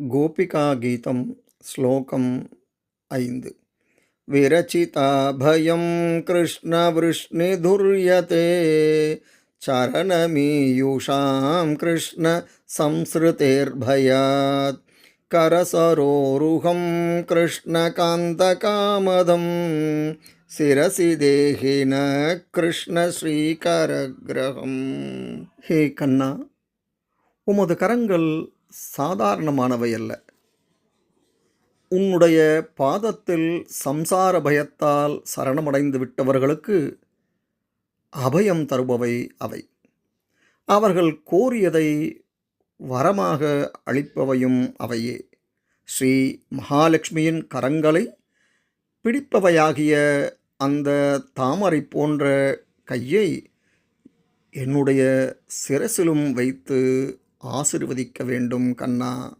गोपिकागीतं श्लोकम् ऐन्द्। विरचिताभयं कृष्णवृष्णिधुर्यते चरणमीयुषां कृष्णसंसृतेर्भयात् करसरोरुहं कृष्णकान्तकामदं शिरसि देहिन कृष्णश्रीकरग्रहं हे कन्ना कन्न उमदकरङ्गल् சாதாரணமானவை அல்ல. உன்னுடைய பாதத்தில் சம்சார பயத்தால் சரணமடைந்து விட்டவர்களுக்கு அபயம் தருபவை அவை. அவர்கள் கோரியதை வரமாக அளிப்பவையும் அவையே. ஸ்ரீ மகாலட்சுமியின் கரங்களை பிடிப்பவையாகிய அந்த தாமரை போன்ற கையை என்னுடைய சிரசிலும் வைத்து ஆசிர்வதிக்க வேண்டும் கண்ணா.